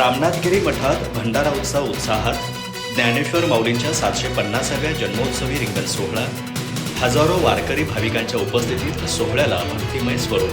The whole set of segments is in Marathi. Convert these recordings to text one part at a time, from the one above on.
रामनाथगिरी मठात भंडारा उत्सव उत्साहात ज्ञानेश्वर माऊलींच्या सातशे पन्नासाव्या जन्मोत्सवी रिंगण सोहळा हजारो वारकरी भाविकांच्या उपस्थितीत सोहळ्याला भक्तिमय स्वरूप.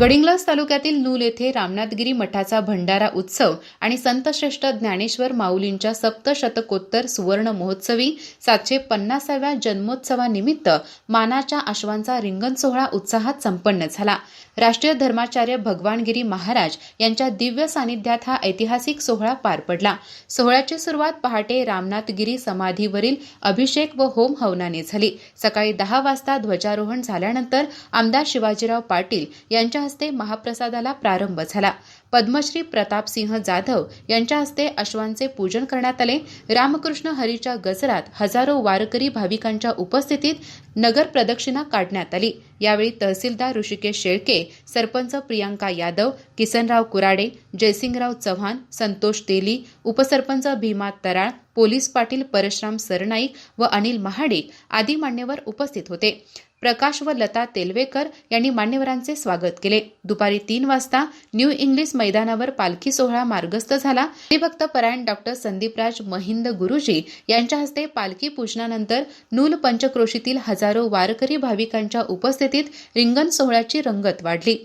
गडिंग्लज तालुक्यातील नूल येथे रामनाथगिरी मठाचा भंडारा उत्सव आणि संतश्रेष्ठ ज्ञानेश्वर माऊलींच्या सप्तशतकोत्तर सुवर्ण महोत्सवी सातशे पन्नासाव्या जन्मोत्सवानिमित्त मानाच्या अश्वांचा रिंगण सोहळा उत्साहात संपन्न झाला. राष्ट्रीय धर्माचार्य भगवानगिरी महाराज यांच्या दिव्य सानिध्यात हा ऐतिहासिक सोहळा पार पडला. सोहळ्याची सुरुवात पहाटे रामनाथगिरी समाधीवरील अभिषेक व होम हवनाने झाली. सकाळी दहा वाजता ध्वजारोहण झाल्यानंतर आमदार शिवाजीराव पाटील यांच्या हस्ते महाप्रसादाला प्रारंभ झाला. पद्मश्री प्रतापसिंह जाधव यांच्या हस्ते अश्वांचे पूजन करण्यात आले. रामकृष्ण हरीच्या गजरात हजारो वारकरी भाविकांच्या उपस्थितीत नगर प्रदक्षिणा काढण्यात आली. यावेळी तहसीलदार ऋषिकेश शेळके सरपंच प्रियांका यादव किसनराव कुराडे जयसिंगराव चव्हाण संतोष तेली उपसरपंच भीमा तराळ पोलीस पाटील परशराम सरनाईक व अनिल महाडिक आदी मान्यवर उपस्थित होते. प्रकाश व लता तेलवेकर यांनी मान्यवरांचे स्वागत केले. दुपारी तीन वाजता न्यू इंग्लिश मैदानावर पालखी सोहळा मार्गस्थ झाला. भक्त परायण डॉक्टर संदीपराज महिंद गुरुजी यांच्या हस्ते पालखी पूजनानंतर नूल पंचक्रोशीतील हजारो वारकरी भाविकांच्या उपस्थितीत रिंगण सोहळ्याची रंगत वाढली.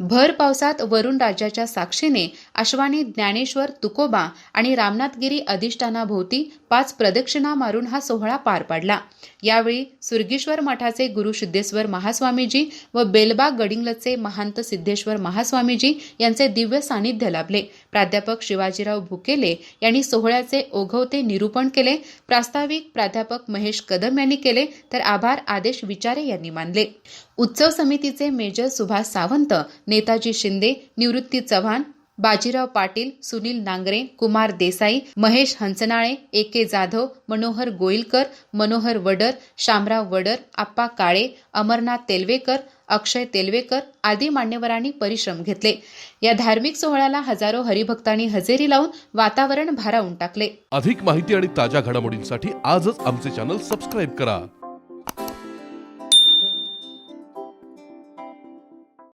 भर पावसात वरुण राजाच्या साक्षीने अश्वानी ज्ञानेश्वर तुकोबा आणि रामनाथगिरी अधिष्ठानाभोवती पाच प्रदक्षिणा मारून हा सोहळा पार पाडला. यावेळी सुरगीश्वर मठाचे गुरु सिद्धेश्वर महास्वामीजी व बेलबाग गडिंगलचे महांत सिद्धेश्वर महास्वामीजी यांचे दिव्य सानिध्य लाभले. प्राध्यापक शिवाजीराव भुकेले यांनी सोहळ्याचे ओघवते निरूपण केले. प्रास्ताविक प्राध्यापक महेश कदम यांनी केले तर आभार आदेश विचारे यांनी मानले. उत्सव समितीचे major Subhash Sawant Netaji Shinde Nivrutti Chavan Bajirao Patil Sunil Nangare Kumar Desai Mahesh Hansnale A K Jadhav Manohar Goilkar Manohar Wadar Shamrao Wadar Appa Kale Amarnath Telwekar Akshay Telwekar आदी मान्यवरांनी परिश्रम घेतले. या धार्मिक सोहळ्याला हजारो हरिभक्तांनी हजेरी लावून वातावरण भारावून टाकले. अधिक माहिती आणि ताज्या घडामोडींसाठी आजच आमचे चॅनल सबस्क्राईब करा.